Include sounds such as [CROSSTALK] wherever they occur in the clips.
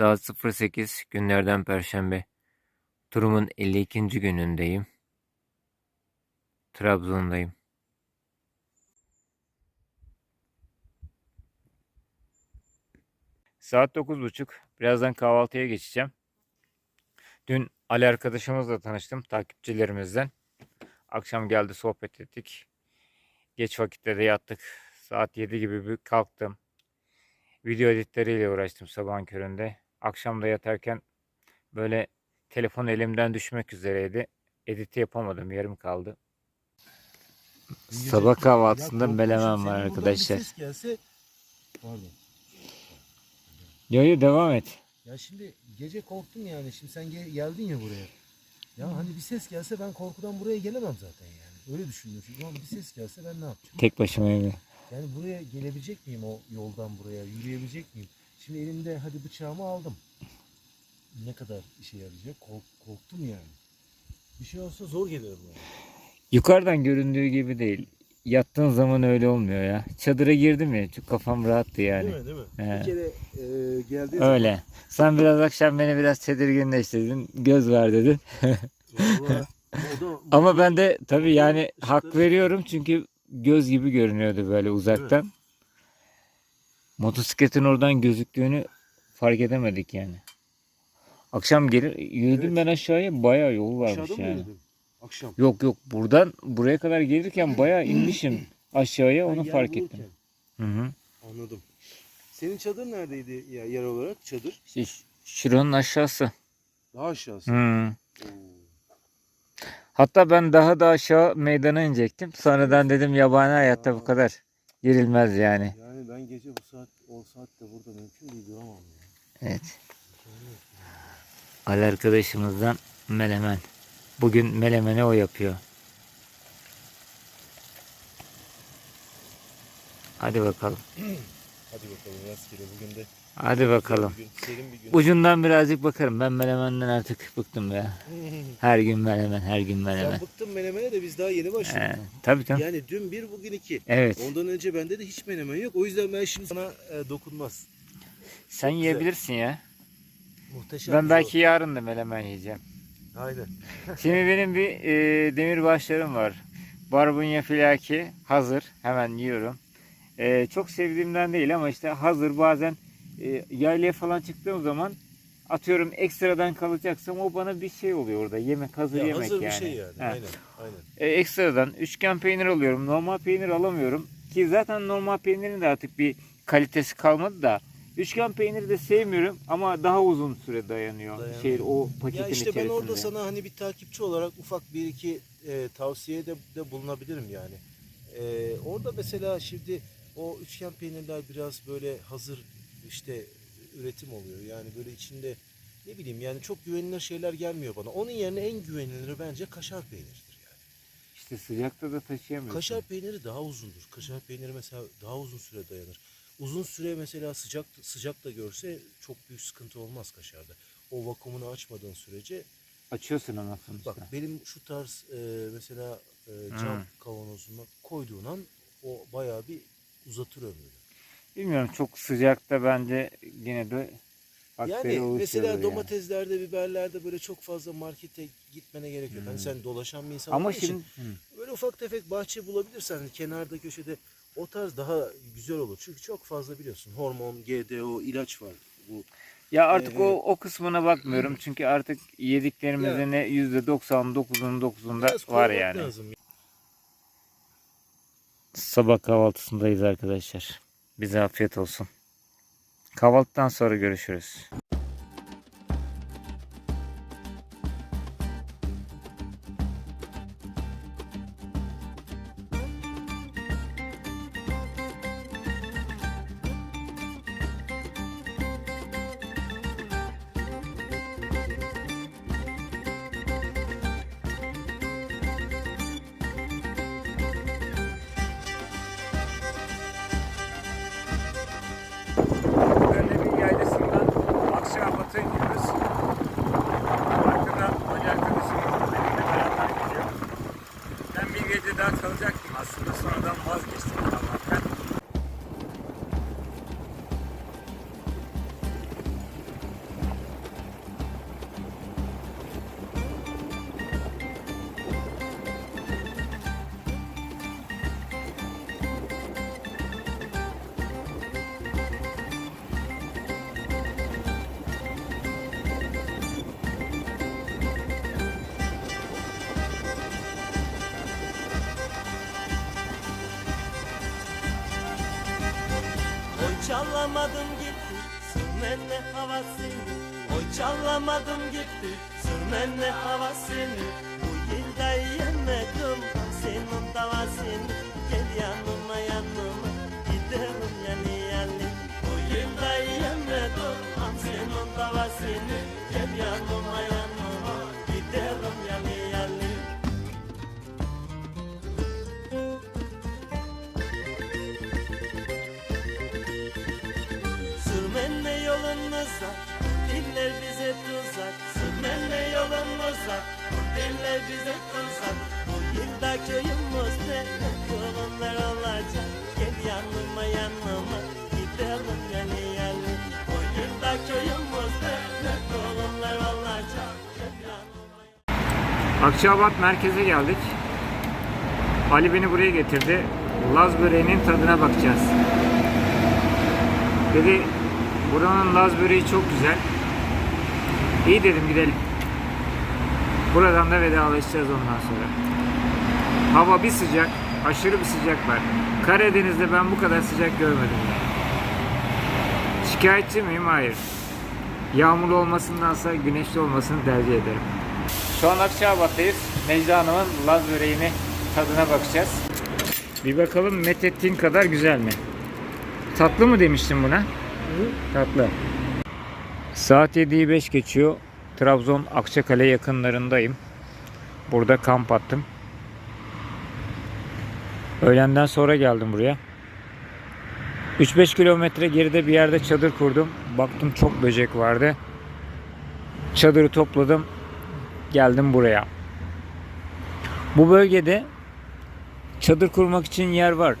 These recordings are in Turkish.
Saat 08 günlerden Perşembe. Turumun 52. günündeyim. Trabzon'dayım. Saat 9.30. Birazdan kahvaltıya geçeceğim. Dün Ali arkadaşımızla tanıştım, takipçilerimizden. Akşam geldi sohbet ettik. Geç vakitte de yattık. Saat 7 gibi bir kalktım. Video editleriyle uğraştım sabahın köründe. Akşam da yatarken böyle telefon elimden düşmek üzereydi. Editi yapamadım, yarım kaldı. Sabah kahvaltısında melemen var arkadaşlar. Gelse, pardon. Yo yo devam et. Ya şimdi gece korktum yani. Şimdi sen ge- geldin ya buraya. Ya hani bir ses gelse ben korkudan buraya gelemem zaten yani. Öyle düşündüm. Çünkü ama bir ses gelse ben ne yapacağım? Tek başıma evde. Yani buraya gelebilecek miyim o yoldan buraya? Yürüyebilecek miyim? Şimdi elimde hadi bıçağımı aldım. Ne kadar işe yarayacak? Kork- korktum yani. Bir şey olsa zor gelirim yani. Yukarıdan göründüğü gibi değil. Yattığın zaman öyle olmuyor ya. Çadıra girdim ya. Çok kafam rahattı yani. Değil mi? Değil mi? He. Bir kere e, geldiği Öyle. Sen biraz akşam beni biraz tedirginleştirdin. Göz ver dedin. zaman vallahi o da [LAUGHS] Ama ben de tabii yani hak veriyorum çünkü göz gibi görünüyordu böyle uzaktan. Motosikletin oradan gözüktüğünü fark edemedik yani. Akşam gelir yürüdüm Evet. ben aşağıya bayağı yol varmış aşağıda yani. Akşam. Yok yok buradan buraya kadar gelirken bayağı inmişim aşağıya Ha, onu fark bulurken. ettim. Hı hı. Anladım. Senin çadır neredeydi ya yer olarak? Çadır. İşte şuranın aşağısı. Daha aşağısı. Hı. Hatta ben daha da aşağı meydana inecektim. Sonradan dedim yabani hayatta bu kadar girilmez yani. Ben gece bu saat o saatte burada mümkün değil duramam ya. Evet. Ali arkadaşımızdan melemen. Bugün melemeni o yapıyor. Hadi bakalım. Hadi bakalım rastgele bugün de. Hadi bakalım. Bir gün, serin bir gün. Ucundan birazcık bakarım. Ben melemenden artık bıktım ya. [LAUGHS] Her gün melemen, her gün Sen melemen. bıktın menemene de biz daha yeni başladık. Ee, tabii tabii. Yani dün bir bugün iki. Evet. Ondan önce bende de hiç menemen yok. O yüzden ben şimdi sana e, dokunmaz. Sen yiyebilirsin ya. Muhteşem. Ben belki yarın da melemen yiyeceğim. Aynen. Şimdi benim bir e, demirbaşlarım var. Barbunya filaki hazır. Hemen yiyorum. E, çok sevdiğimden değil ama işte hazır bazen e, yaylaya falan çıktığım zaman atıyorum ekstradan kalacaksam o bana bir şey oluyor orada. Yemek hazır Ya yemek hazır yani. bir şey yani. Ha. Aynen. Aynen. E, ekstradan üçgen peynir alıyorum. Normal peynir alamıyorum. Ki zaten normal peynirin de artık bir kalitesi kalmadı da. Üçgen peyniri de sevmiyorum ama daha uzun süre dayanıyor. Dayanıyor. Şey o paketin Ya işte ben içerisinde. orada sana hani bir takipçi olarak ufak bir iki e, tavsiyede de bulunabilirim yani. E, orada mesela şimdi o üçgen peynirler biraz böyle hazır işte üretim oluyor. Yani böyle içinde ne bileyim yani çok güvenilir şeyler gelmiyor bana. Onun yerine en güveniliri bence kaşar peyniridir yani. İşte sıcakta da taşıyamıyorsun. Kaşar peyniri daha uzundur. Kaşar peyniri mesela daha uzun süre dayanır. Uzun süre mesela sıcak sıcak da görse çok büyük sıkıntı olmaz kaşarda. O vakumunu açmadığın sürece Açıyorsun ama sonuçta. Bak benim şu tarz e, mesela e, cam Hmm. kavanozuna koyduğun an o bayağı bir uzatır ömrünü. Bilmiyorum çok sıcakta bence yine de bakteri Yani mesela yani. domateslerde, biberlerde böyle çok fazla markete gitmene gerek yok. Hani Hmm. sen dolaşan bir insan Ama olduğun için şimdi Hı. böyle ufak tefek bahçe bulabilirsen hani kenarda köşede o tarz daha güzel olur. Çünkü çok fazla biliyorsun hormon, GDO, ilaç var. Bu ya artık Ee, o o kısmına bakmıyorum çünkü artık yediklerimizin ne %99'unun 9'unda biraz var yani. lazım. Sabah kahvaltısındayız arkadaşlar. Bize afiyet olsun. Kahvaltıdan sonra görüşürüz. Çalamadım gitti. Sürmenle havasını Oy çalamadım gitti. Sürmenle havasını Bu yılda yemedim. Senin davasını Gel yanıma yanıma. Gidelim yani yani. Bu yılda yemedim. Senin davasını Gel yanıma yanıma yolumuza Diller bize tuzak Bu yılda Ne torunlar olacak Gel yanıma yanıma Gidelim yani yani Bu yılda Ne torunlar olacak Akçabat merkeze geldik. Ali beni buraya getirdi. Laz böreğinin tadına bakacağız. Dedi buranın Laz böreği çok güzel. İyi dedim gidelim. Buradan da vedalaşacağız ondan sonra. Hava bir sıcak, aşırı bir sıcak var. Karadeniz'de ben bu kadar sıcak görmedim. Şikayetçi miyim? Hayır. Yağmurlu olmasındansa güneşli olmasını tercih ederim. Şu an Akçabat'tayız. Necla Hanım'ın Laz böreğini tadına bakacağız. Bir bakalım methettiğin kadar güzel mi? Tatlı mı demiştin buna? Tatlı. Saat 7'yi 5 geçiyor. Trabzon Akçakale yakınlarındayım. Burada kamp attım. Öğlenden sonra geldim buraya. 3-5 kilometre geride bir yerde çadır kurdum. Baktım çok böcek vardı. Çadırı topladım. Geldim buraya. Bu bölgede çadır kurmak için yer var.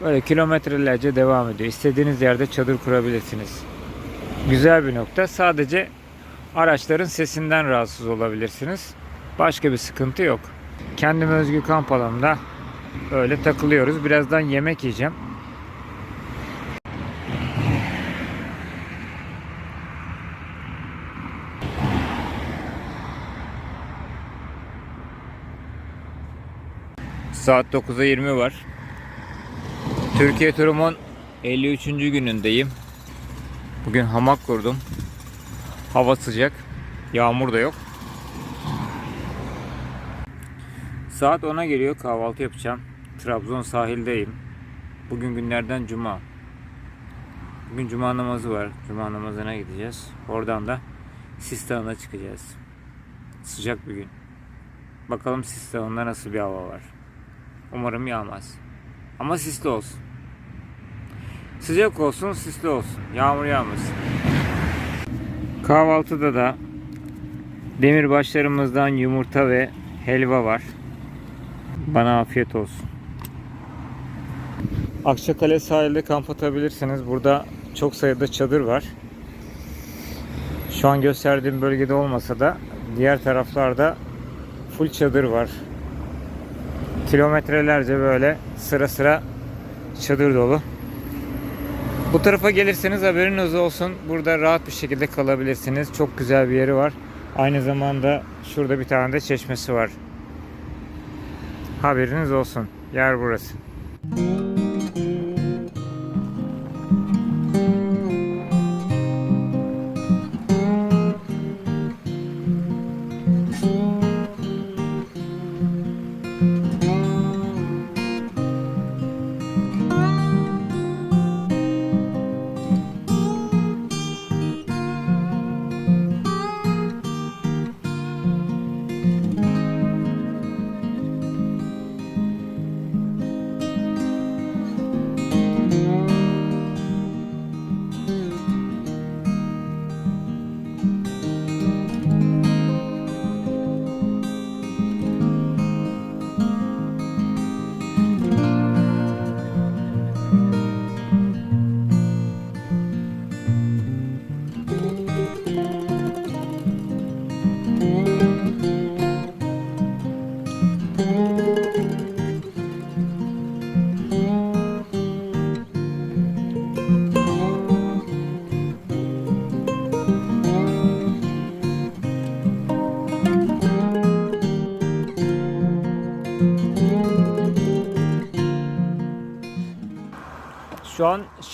Böyle kilometrelerce devam ediyor. İstediğiniz yerde çadır kurabilirsiniz. Güzel bir nokta. Sadece araçların sesinden rahatsız olabilirsiniz. Başka bir sıkıntı yok. Kendime özgü kamp alanında öyle takılıyoruz. Birazdan yemek yiyeceğim. Saat 9'a 20 var. Türkiye turumun 53. günündeyim. Bugün hamak kurdum. Hava sıcak. Yağmur da yok. Saat 10'a geliyor. Kahvaltı yapacağım. Trabzon sahildeyim. Bugün günlerden cuma. Bugün cuma namazı var. Cuma namazına gideceğiz. Oradan da Sistan'a çıkacağız. Sıcak bir gün. Bakalım Sistan'da nasıl bir hava var. Umarım yağmaz. Ama sisli olsun. Sıcak olsun, sisli olsun. Yağmur yağmasın. Kahvaltıda da demirbaşlarımızdan yumurta ve helva var. Bana afiyet olsun. Akçakale sahilde kamp atabilirsiniz. Burada çok sayıda çadır var. Şu an gösterdiğim bölgede olmasa da diğer taraflarda full çadır var. Kilometrelerce böyle sıra sıra çadır dolu. Bu tarafa gelirseniz haberiniz olsun. Burada rahat bir şekilde kalabilirsiniz. Çok güzel bir yeri var. Aynı zamanda şurada bir tane de çeşmesi var. Haberiniz olsun. Yer burası. Şu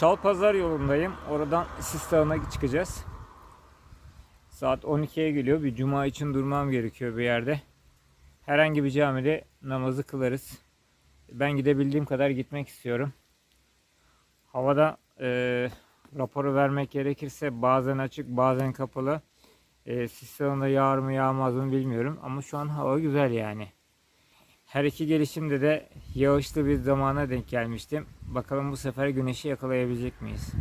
Şalpazar yolundayım. Oradan Sistan'a çıkacağız. Saat 12'ye geliyor. Bir cuma için durmam gerekiyor bir yerde. Herhangi bir camide namazı kılarız. Ben gidebildiğim kadar gitmek istiyorum. Havada e, raporu vermek gerekirse bazen açık bazen kapalı. E, Sistan'da yağar mı yağmaz mı bilmiyorum. Ama şu an hava güzel yani. Her iki gelişimde de yağışlı bir zamana denk gelmiştim. Bakalım bu sefer güneşi yakalayabilecek miyiz?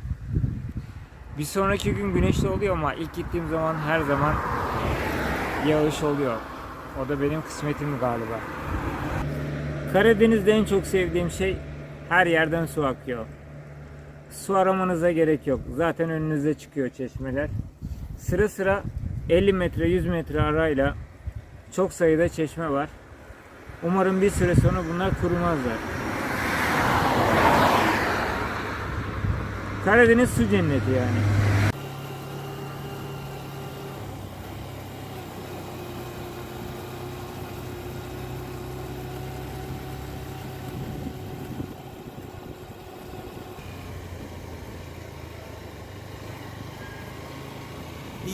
Bir sonraki gün güneşli oluyor ama ilk gittiğim zaman her zaman yağış oluyor. O da benim kısmetim galiba. Karadeniz'de en çok sevdiğim şey her yerden su akıyor. Su aramanıza gerek yok. Zaten önünüze çıkıyor çeşmeler. Sıra sıra 50 metre 100 metre arayla çok sayıda çeşme var. Umarım bir süre sonra bunlar kurumazlar. Karadeniz su cenneti yani.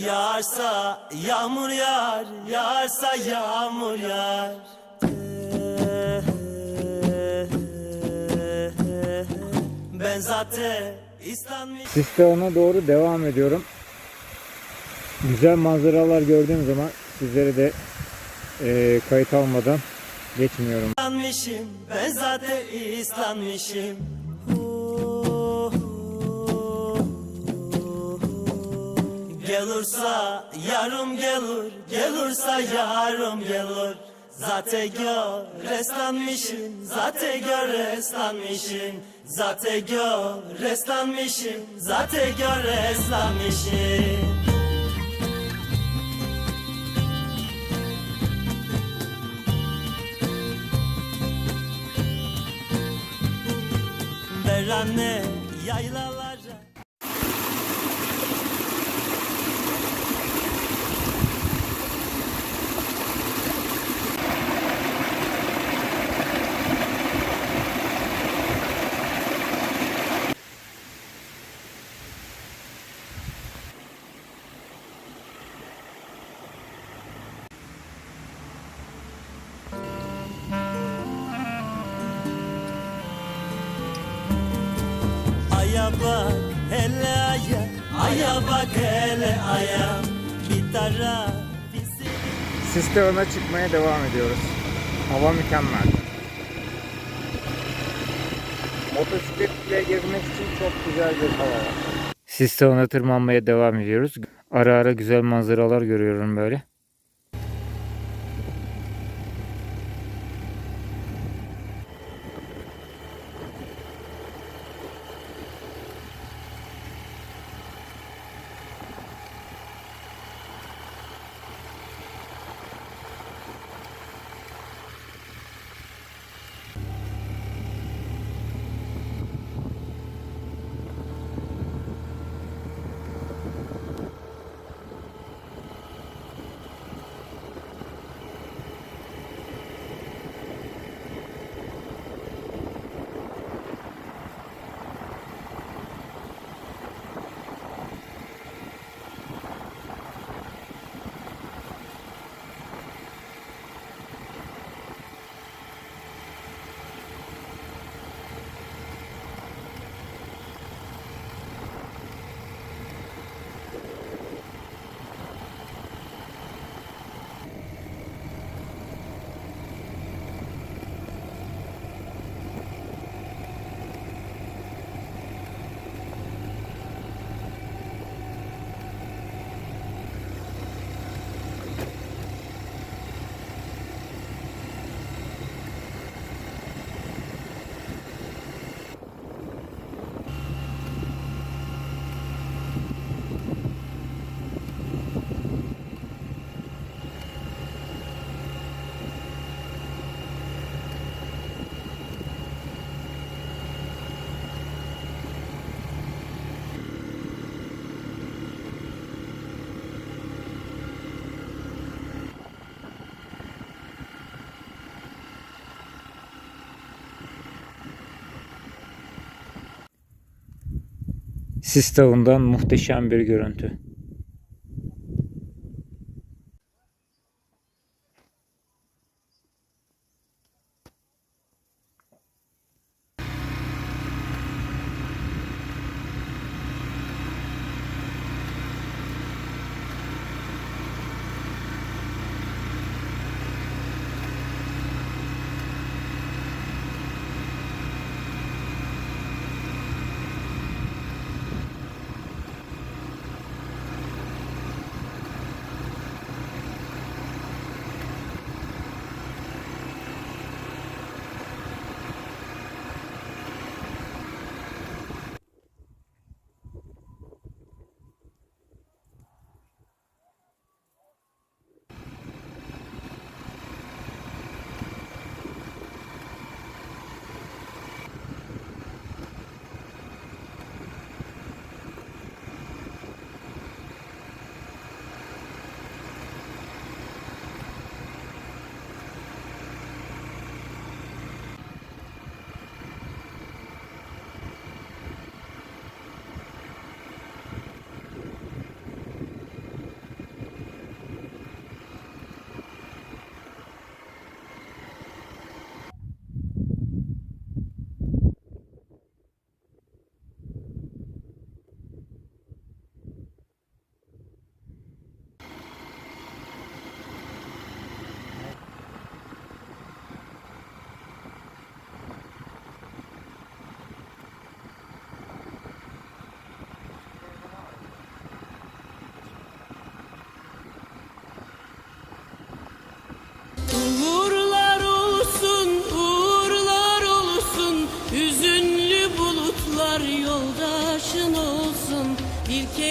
Yağarsa yağmur yağar, yağarsa yağmur yağar. Ben zaten Sisteona doğru devam ediyorum. Güzel manzaralar gördüğüm zaman sizlere de eee, kayıt almadan geçmiyorum. İslanmışım, ben zaten İslanmışım. Gelursa yarım gelir, gelursa yarım gelir. Zaten gör reslanmışım, zaten gör reslanmışım. Zaten gör reslanmışım, zaten gör reslanmışım. Berane yaylalara bak hele aya Aya bak hele aya Bir taraf bizi Sisteona çıkmaya devam ediyoruz. Hava mükemmel. Motosikletle gezmek için çok güzel bir hava var. Sisteona tırmanmaya devam ediyoruz. Ara ara güzel manzaralar görüyorum böyle. Sis Dağı'ndan muhteşem bir görüntü.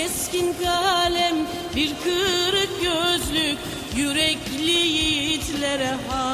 Keskin kalem, bir kırık gözlük Yürekli yiğitlere hatıran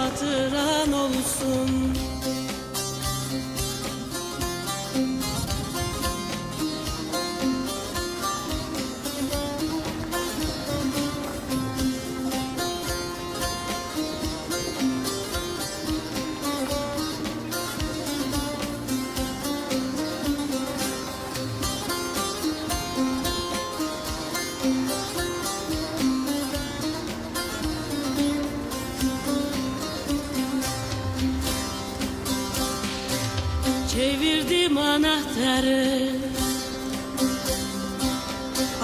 anahtarı.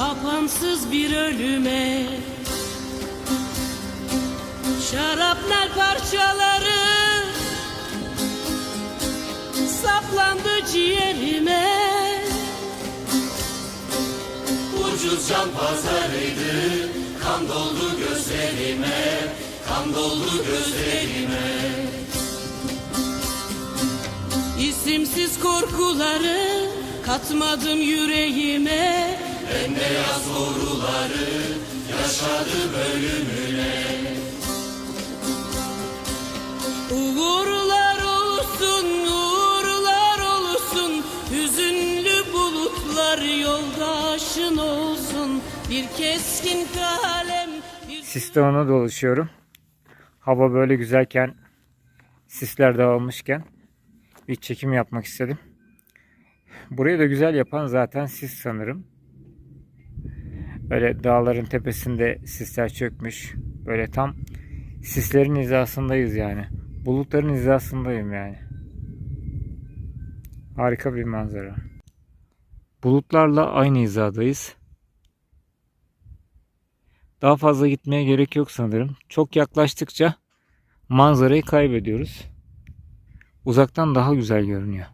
Apansız bir ölüme. Şarapnel parçaları. Saplandı ciğerime. Ucuz can pazarıydı Kan doldu gözlerime Kan doldu gözlerime İsimsiz korkuları katmadım yüreğime. Bembeyaz doğruları Yaşadı bölümüne. Uğurlar olsun, uğurlar olsun. Hüzünlü bulutlar yoldaşın olsun. Bir keskin kalem, bir Sis Dağı'na dolaşıyorum. Hava böyle güzelken, sisler dağılmışken bir çekim yapmak istedim. Burayı da güzel yapan zaten sis sanırım. Böyle dağların tepesinde sisler çökmüş. Böyle tam sislerin hizasındayız yani. Bulutların hizasındayım yani. Harika bir manzara. Bulutlarla aynı hizadayız. Daha fazla gitmeye gerek yok sanırım. Çok yaklaştıkça manzarayı kaybediyoruz. Uzaktan daha güzel görünüyor.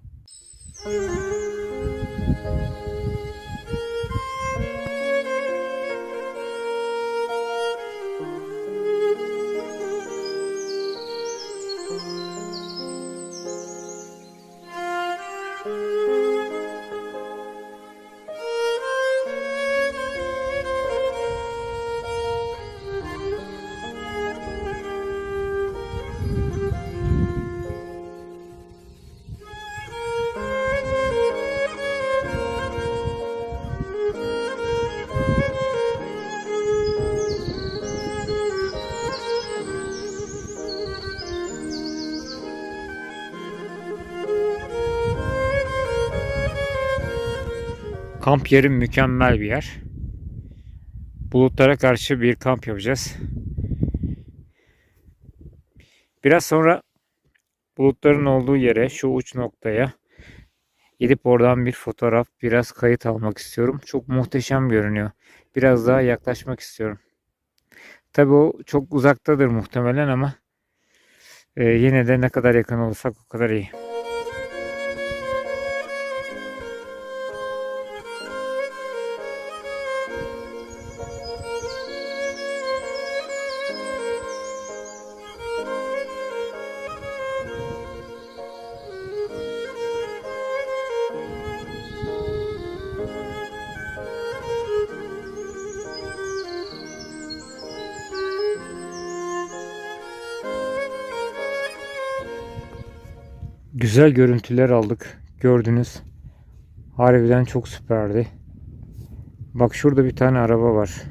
Kamp yeri mükemmel bir yer. Bulutlara karşı bir kamp yapacağız. Biraz sonra bulutların olduğu yere, şu uç noktaya gidip oradan bir fotoğraf, biraz kayıt almak istiyorum. Çok muhteşem görünüyor. Biraz daha yaklaşmak istiyorum. Tabii o çok uzaktadır muhtemelen ama e, yine de ne kadar yakın olursak o kadar iyi. Güzel görüntüler aldık. Gördünüz. Harbiden çok süperdi. Bak şurada bir tane araba var.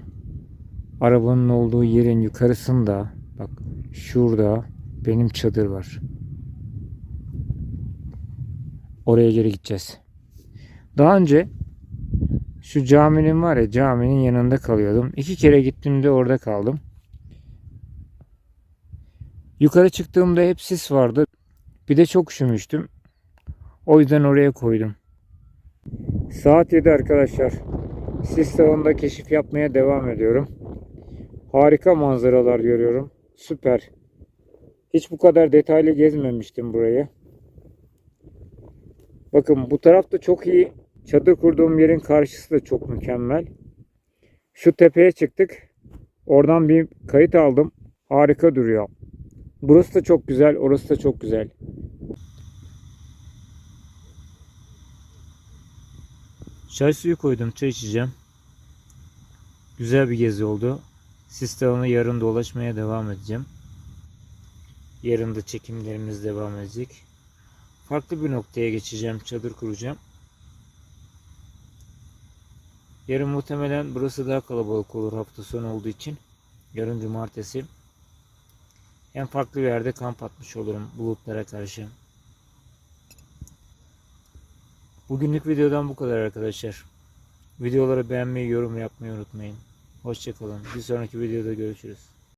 Arabanın olduğu yerin yukarısında bak şurada benim çadır var. Oraya geri gideceğiz. Daha önce şu caminin var ya caminin yanında kalıyordum. İki kere gittim de orada kaldım. Yukarı çıktığımda hep sis vardı. Bir de çok üşümüştüm. O yüzden oraya koydum. Saat 7 arkadaşlar. Sis Dağı'nda keşif yapmaya devam ediyorum. Harika manzaralar görüyorum. Süper. Hiç bu kadar detaylı gezmemiştim burayı. Bakın bu taraf da çok iyi. Çadır kurduğum yerin karşısı da çok mükemmel. Şu tepeye çıktık. Oradan bir kayıt aldım. Harika duruyor. Burası da çok güzel, orası da çok güzel. Çay suyu koydum, çay içeceğim. Güzel bir gezi oldu. Sis Dağı'nı yarın dolaşmaya devam edeceğim. Yarın da çekimlerimiz devam edecek. Farklı bir noktaya geçeceğim, çadır kuracağım. Yarın muhtemelen burası daha kalabalık olur hafta sonu olduğu için. Yarın cumartesi. Hem farklı bir yerde kamp atmış olurum bulutlara karşı. Bugünlük videodan bu kadar arkadaşlar. Videoları beğenmeyi, yorum yapmayı unutmayın. Hoşçakalın. Bir sonraki videoda görüşürüz.